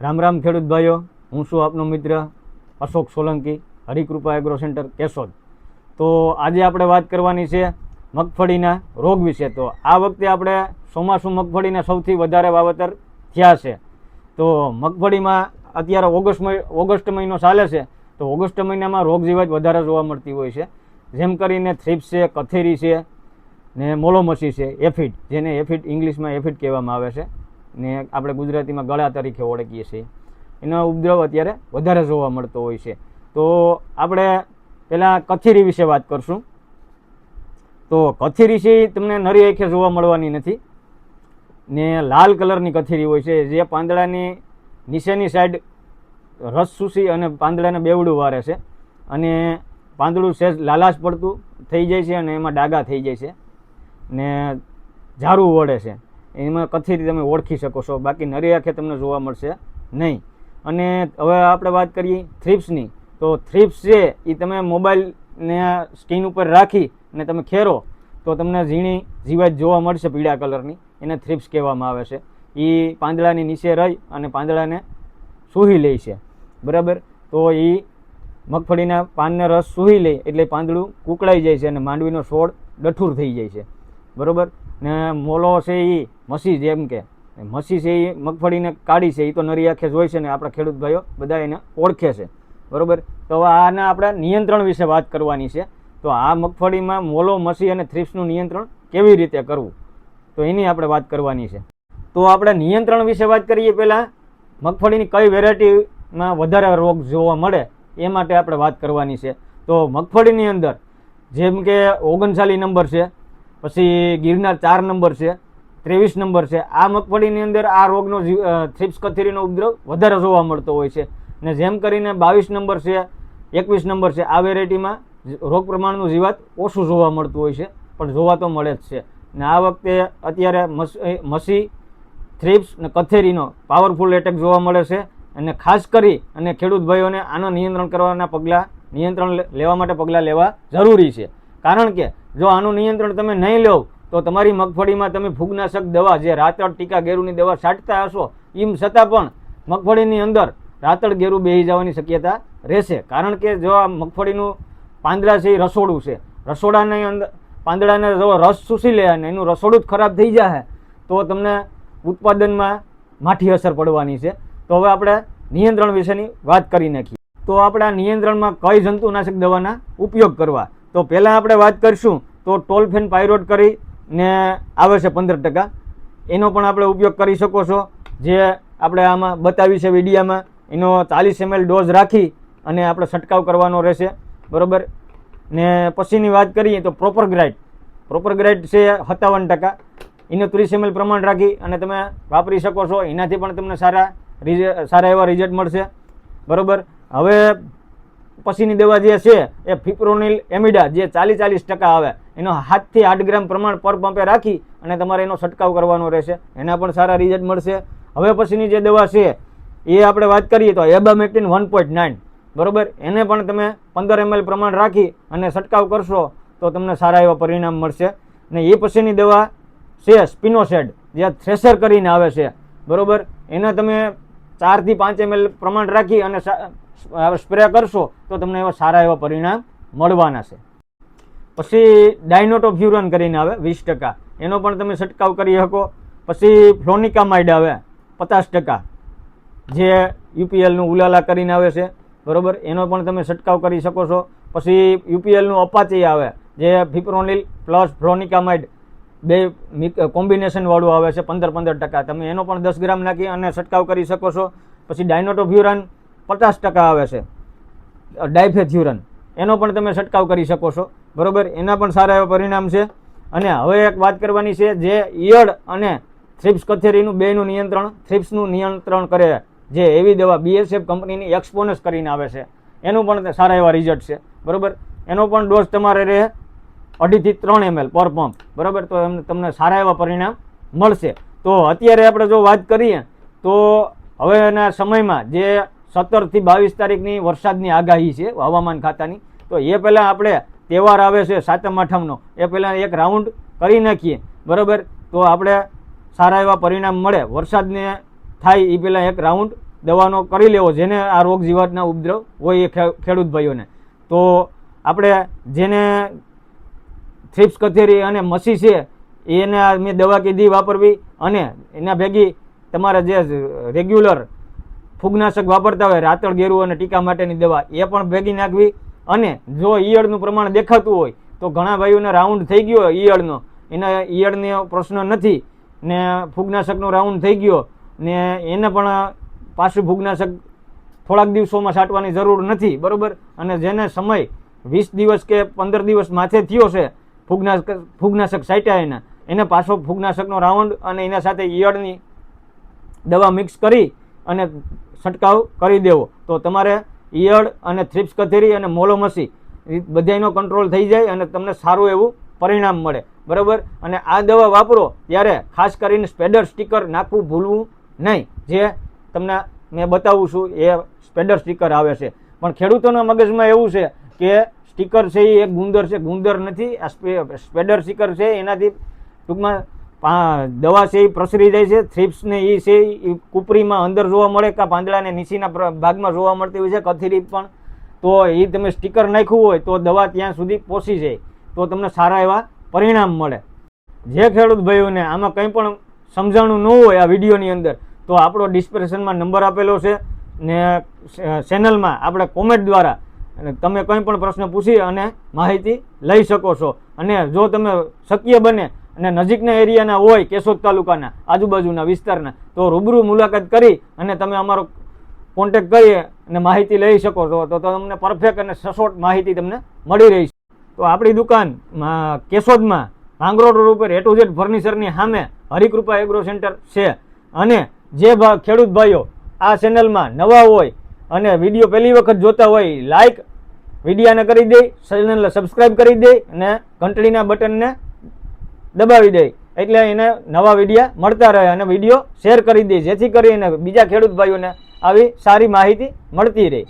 રામ રામ ખેડૂત ભાઈઓ, હું છું આપનો મિત્ર અશોક સોલંકી, હરિકૃપા એગ્રો સેન્ટર, કેશોદ. તો આજે આપણે વાત કરવાની છે મગફળીના રોગ વિશે. તો આ વખતે આપણે ચોમાસું મગફળીના સૌથી વધારે વાવેતર થયા છે. તો મગફળીમાં અત્યારે ઓગસ્ટ ઓગસ્ટ મહિનો ચાલે છે, તો ઓગસ્ટ મહિનામાં રોગ જીવાત વધારે જોવા મળતી હોય છે. જેમ કરીને થ્રીપ્સ છે, કથેરી છે ને મોલોમસી છે, એફિડ, જેને એફિડ ઇંગ્લિશમાં એફિડ કહેવામાં આવે છે. ને આપણે ગુજરાતીમાં ગળા તરીકે ઓળખીએ છીએ. એનો ઉપદ્રવ અત્યારે વધારે જોવા મળતો હોય છે. તો આપણે પહેલાં કથેરી વિશે વાત કરશું. તો કથેરી છે તમને નરી આંખે જોવા મળવાની નથી. ને લાલ કલરની કથેરી હોય છે, જે પાંદડાની નીચેની સાઈડ રસ સૂસી અને પાંદડાને બેવડું વારે છે. અને પાંદડું સહેજ લાલાશ પડતું થઈ જાય છે અને એમાં ડાગા થઈ જાય છે. ને ઝારું વળે છે. એમાં કથેરી તમે ઓળખી શકો છો. બાકી નરી તમને જોવા મળશે નહીં. અને હવે આપણે વાત કરીએ થ્રિપ્સની. તો થ્રિપ્સ છે એ તમે મોબાઈલને સ્કીન ઉપર રાખી અને તમે ખેરો, તો તમને ઝીણી જીવાત જોવા મળશે પીળા કલરની. એને થ્રિપ્સ કહેવામાં આવે છે. એ પાંદડાની નીચે રહી અને પાંદડાને સૂહી લે છે. બરાબર? તો એ મગફળીના પાનને રસ સૂહી લે એટલે પાંદડું કુકળાઈ જાય છે અને માંડવીનો છોડ ડઠુર થઈ જાય છે. બરાબર? ને મોલો છે એ મસી જેમ કે. મસી છે એ મગફળીને કાઢી છે એ તો નરી આંખે જોઈ છે ને આપણા ખેડૂત ભાઈઓ બધા એને ઓળખે છે. બરાબર? તો આના આપણે નિયંત્રણ વિશે વાત કરવાની છે. તો આ મગફળીમાં મોલો, મસી અને થ્રીપ્સનું નિયંત્રણ કેવી રીતે કરવું? તો એની આપણે વાત કરવાની છે. તો આપણે નિયંત્રણ વિશે વાત કરીએ પહેલાં. મગફળીની કઈ વેરાયટીમાં વધારે રોગ જોવા મળે એ માટે આપણે વાત કરવાની છે. તો મગફળીની અંદર જેમ કે ઓગણચાલીસ નંબર છે પછી ગિરનાર ચાર નંબર છે, ત્રેવીસ નંબર છે. આ મગફળીની અંદર આ રોગનો થ્રિપ્સ કથેરીનો ઉપદ્રવ વધારે જોવા મળતો હોય છે. ને જેમ કરીને બાવીસ નંબર છે, એકવીસ નંબર છે, આ વેરાયટીમાં રોગ પ્રમાણનું જીવાત ઓછું જોવા મળતું હોય છે, પણ જોવા તો મળે જ છે. ને આ વખતે અત્યારે મસ- થ્રિપ્સ ને કથેરીનો પાવરફુલ એટેક જોવા મળે છે. અને ખાસ કરી અને ખેડૂત ભાઈઓને આનો નિયંત્રણ કરવાના પગલાં, નિયંત્રણ લેવા માટે પગલાં લેવા જરૂરી છે. કારણ કે જો આનું નિયંત્રણ તમે નહીં લો, તો તમારી મગફળીમાં તમે ફૂગનાશક દવા, જે રાતળ ટીકા ગેરુની દવા છાંટતા હશો, એમ છતાં પણ મગફળીની અંદર રાતળ ગેરુ બેહી જવાની શક્યતા રહેશે. કારણ કે જો આ મગફળીનું પાંદડા છે એ રસોડું છે, રસોડાની અંદર પાંદડાને જો રસ ચૂસી લે અને એનું રસોડું જ ખરાબ થઈ જાય તો તમને ઉત્પાદનમાં માઠી અસર પડવાની છે. તો હવે આપણે નિયંત્રણ વિશેની વાત કરી નાખીએ. તો આપણે નિયંત્રણમાં કઈ જંતુનાશક દવાના ઉપયોગ કરવા? તો પહેલાં આપણે વાત કરીશું તો ટોલફેન પાયરોટ કરી ને આવે છે પંદર ટકા. એનો પણ આપણે ઉપયોગ કરી શકો છો. જે આપણે આમાં બતાવી છે વિડીયામાં, એનો ચાલીસ એમએલ ડોઝ રાખી અને આપણે છંટકાવ કરવાનો રહેશે. બરાબર? ને પછીની વાત કરીએ તો પ્રોપર ગ્રાઇડ પ્રોપર ગ્રાઇડ છે સત્તાવન ટકા. એનો ત્રીસ એમએલ પ્રમાણ રાખી અને તમે વાપરી શકો છો. એનાથી પણ તમને સારા રિઝ, સારા એવા રિઝલ્ટ મળશે. બરાબર? હવે પછીની દવા જે છે એ ફિપ્રોનિલ એમિડા જે ચાલીસ ચાલીસ ટકા આવે, એનો હાથથી આઠ ગ્રામ પ્રમાણ પર પંપે રાખી અને તમારે એનો છંટકાવ કરવાનો રહેશે. એના પણ સારા રિઝલ્ટ મળશે. હવે પછીની જે દવા છે, એ આપણે વાત કરીએ તો એબામેક્ટિન વન પોઈન્ટ નાઇન. બરાબર? એને પણ તમે પંદર એમએલ પ્રમાણ રાખી અને છંટકાવ કરશો તો તમને સારા એવા પરિણામ મળશે. ને એ પછીની દવા છે સ્પિનોસેડ, જે થ્રેસર કરીને આવે છે. બરાબર? એને તમે ચારથી પાંચ એમએલ પ્રમાણ રાખી અને સ્પ્રે કરશો તો તમને એવા સારા એવા પરિણામ મળવાના છે. પછી ડાયનોટોફ્યુરન કરીને આવે વીસ ટકા. એનો પણ તમે છંટકાવ કરી શકો. પછી ફ્લોનિકામાઇડ આવે પચાસ ટકા. જે યુપીએલનું ઉલાલા કરીને આવે છે. બરાબર? એનો પણ તમે છંટકાવ કરી શકો છો. પછી યુપીએલનું અપાચી આવે, જે ફિપ્રોનિલ પ્લસ ફ્લોનિકામાઇડ બે કોમ્બિનેશનવાળું આવે છે, પંદર પંદર ટકા. તમે એનો પણ દસ ગ્રામ નાખી અને છંટકાવ કરી શકો છો. પછી ડાયનોટોફ્યુરન પચાસ ટકા આવે છે. ડાયફેથ્યુરન એનો પણ તમે છંટકાવ કરી શકો છો. બરાબર? એના પણ સારા એવા પરિણામ છે. અને હવે એક વાત કરવાની છે જે ઈયળ અને થ્રિપ્સ કથેરીનું બેનું નિયંત્રણ, થ્રિપ્સનું નિયંત્રણ કરે જે એવી દવા બીએસએફ કંપનીની એક્સપોનસ કરીને આવે છે. એનું પણ સારા એવા રિઝલ્ટ છે. બરાબર? એનો પણ ડોઝ તમારે રહે અઢીથી ત્રણ એમએલ પર પંપ. બરાબર? તો તમને સારા એવા પરિણામ મળશે. તો અત્યારે આપણે જો વાત કરીએ, તો હવેના સમયમાં જે સત્તરથી બાવીસ તારીખની વરસાદની આગાહી છે હવામાન ખાતાની. તો એ પહેલાં આપણે તહેવાર આવે છે સાતમ આઠમનો, એ પહેલાં એક રાઉન્ડ કરી નાખીએ. બરાબર? તો આપણે સારા એવા પરિણામ મળે. વરસાદને થાય એ પહેલાં એક રાઉન્ડ દવાનો કરી લેવો, જેને આ રોગ જીવાતના ઉપદ્રવ હોય એ ખેડૂત ભાઈઓને. તો આપણે જેને થ્રિપ્સ કથેરી અને મસી છે, એને મેં દવા કીધી વાપરવી અને એના ભેગી તમારા જે રેગ્યુલર ફૂગનાશક વાપરતા હોય, રાતળ ગેરુ અને ટીકા માટેની દવા, એ પણ ભેગી નાખવી. અને જો ઈયળનું પ્રમાણ દેખાતું હોય, તો ઘણા ભાઈઓને રાઉન્ડ થઈ ગયો ઈયળનો. એના ઈયળનો પ્રશ્ન નથી. ને ફૂગનાશકનો રાઉન્ડ થઈ ગયો, ને એને પણ પાછું ફૂગનાશક થોડાક દિવસોમાં છાંટવાની જરૂર નથી, બરાબર? અને જેને સમય વીસ દિવસ કે પંદર દિવસ માથે થયો છે, ફૂગનાશક ફૂગનાશક છાંટ્યા એના, એને પાછો ફૂગનાશકનો રાઉન્ડ અને એના સાથે ઈયળની દવા મિક્સ કરી અને છંટકાવ કરી દેવો. તો તમારે ઈયળ અને થ્રિપ્સ કથેરી અને મોલોમસી એ બધાયનો કંટ્રોલ થઈ જાય અને તમને સારું એવું પરિણામ મળે. બરાબર? અને આ દવા વાપરો ત્યારે ખાસ કરીને સ્પેડર સ્ટીકર નાખવું ભૂલવું નહીં. જે તમને મેં બતાવું છું એ સ્પેડર સ્ટીકર આવે છે. પણ ખેડૂતોના મગજમાં એવું છે કે સ્ટીકર છે એ એક ગુંદર છે. ગુંદર નથી, આ સ્પેડર સ્ટીકર છે, એનાથી ટૂંકમાં દવા છે એ પ્રસરી જાય છે થ્રિપ્સને એ છે એ કુપરીમાં અંદર જોવા મળે કે પાંદડાને નીચેના ભાગમાં જોવા મળતી હોય છે કથીરી પણ. તો એ તમે સ્ટીકર નાખ્યું હોય તો દવા ત્યાં સુધી પહોંચી જાય. તો તમને સારા એવા પરિણામ મળે. જે ખેડૂત ભાઈઓને આમાં કંઈ પણ સમજાણું ન હોય આ વિડીયોની અંદર, તો આપણો ડિસ્ક્રિપ્શનમાં નંબર આપેલો છે ને ચેનલમાં આપણે કોમેન્ટ દ્વારા અને તમે કંઈ પણ પ્રશ્ન પૂછી અને માહિતી લઈ શકો છો. અને જો તમે શક્ય બને અને નજીકના એરિયાના હોય, કેશોદ તાલુકાના, આજુબાજુના વિસ્તારના, તો રૂબરૂ મુલાકાત કરી અને તમે અમારો કોન્ટેક કરી અને માહિતી લઈ શકો છો. તો તમને પરફેક્ટ અને સચોટ માહિતી તમને મળી રહી છે. તો આપણી દુકાન કેશોદમાં ભાંગરોડ રોડ ઉપર એ ફર્નિચરની સામે હરિકૃપા એગ્રો સેન્ટર છે. અને જે ખેડૂત ભાઈઓ આ ચેનલમાં નવા હોય અને વીડિયો પહેલી વખત જોતા હોય લાઈક વિડીયાને કરી દે ચેનલને સબસ્ક્રાઈબ કરી દે અને ઘંટડીના બટનને દબાવી દે. એટલે એને નવા વિડીયા મળતા રહે અને વીડિયો શેર કરી દે. જેથી કરીને બીજા ખેડૂત ભાઈઓને આવી સારી માહિતી મળતી રહે.